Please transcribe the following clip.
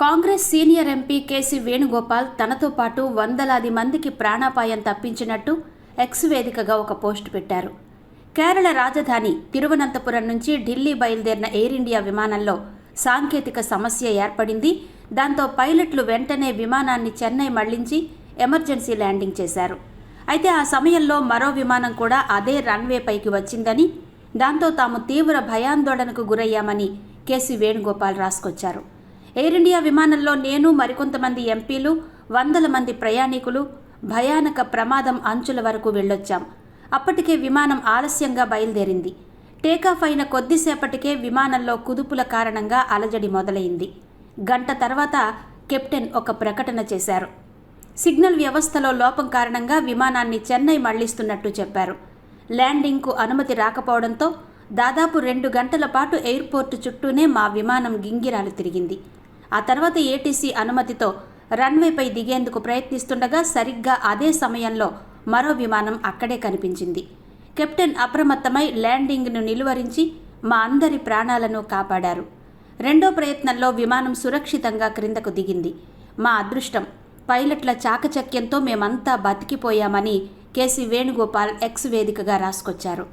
Congress senior MP KC Venugopal తనతో పాటు వందలాది మందికి ప్రాణాపాయం తప్పించినట్టు ఎక్స్ వేదికగా ఒక పోస్ట్ పెట్టారు. కేరళ రాజధాని తిరువనంతపురం నుంచి ఢిల్లీ బయలుదేరిన ఎయిర్ ఇండియా విమానంలో సాంకేతిక సమస్య ఏర్పడింది. దాంతో పైలట్లు వెంటనే విమానాన్ని చెన్నై మళ్ళించి ఎమర్జెన్సీ ల్యాండింగ్ చేశారు. అయితే ఆ సమయంలో మరో విమానం కూడా అదే రన్వే పైకి వచ్చిందని దాంతో తాము తీవ్ర భయాందోళనకు గురయ్యామని కేసీ వేణుగోపాల్ రాసుకొచ్చారు. ఎయిర్ ఇండియా విమానంలో నేను మరికొంతమంది ఎంపీలు వందల మంది ప్రయాణికులు భయానక ప్రమాదం అంచుల వరకు వెళ్ళొచ్చాం. అప్పటికే విమానం ఆలస్యంగా బయలుదేరింది. టేకాఫ్ అయిన కొద్దిసేపటికే విమానంలో కుదుపుల కారణంగా అలజడి మొదలైంది. గంట తర్వాత కెప్టెన్ ఒక ప్రకటన చేశారు. సిగ్నల్ వ్యవస్థలో లోపం కారణంగా విమానాన్ని చెన్నై మళ్ళిస్తున్నట్టు చెప్పారు. ల్యాండింగ్కు అనుమతి రాకపోవడంతో దాదాపు రెండు గంటల పాటు ఎయిర్పోర్టు చుట్టూనే మా విమానం గింగిరాలు తిరిగింది. ఆ తర్వాత ఏటీసీ అనుమతితో రన్వేపై దిగేందుకు ప్రయత్నిస్తుండగా సరిగ్గా అదే సమయంలో మరో విమానం అక్కడే కనిపించింది. కెప్టెన్ అప్రమత్తమై ల్యాండింగ్ను నిలువరించి మా అందరి ప్రాణాలను కాపాడారు. రెండో ప్రయత్నంలో విమానం సురక్షితంగా క్రిందకు దిగింది. మా అదృష్టం పైలట్ల చాకచక్యంతో మేమంతా బతికిపోయామని కేసీ వేణుగోపాల్ ఎక్స్ వేదికగా రాసుకొచ్చారు.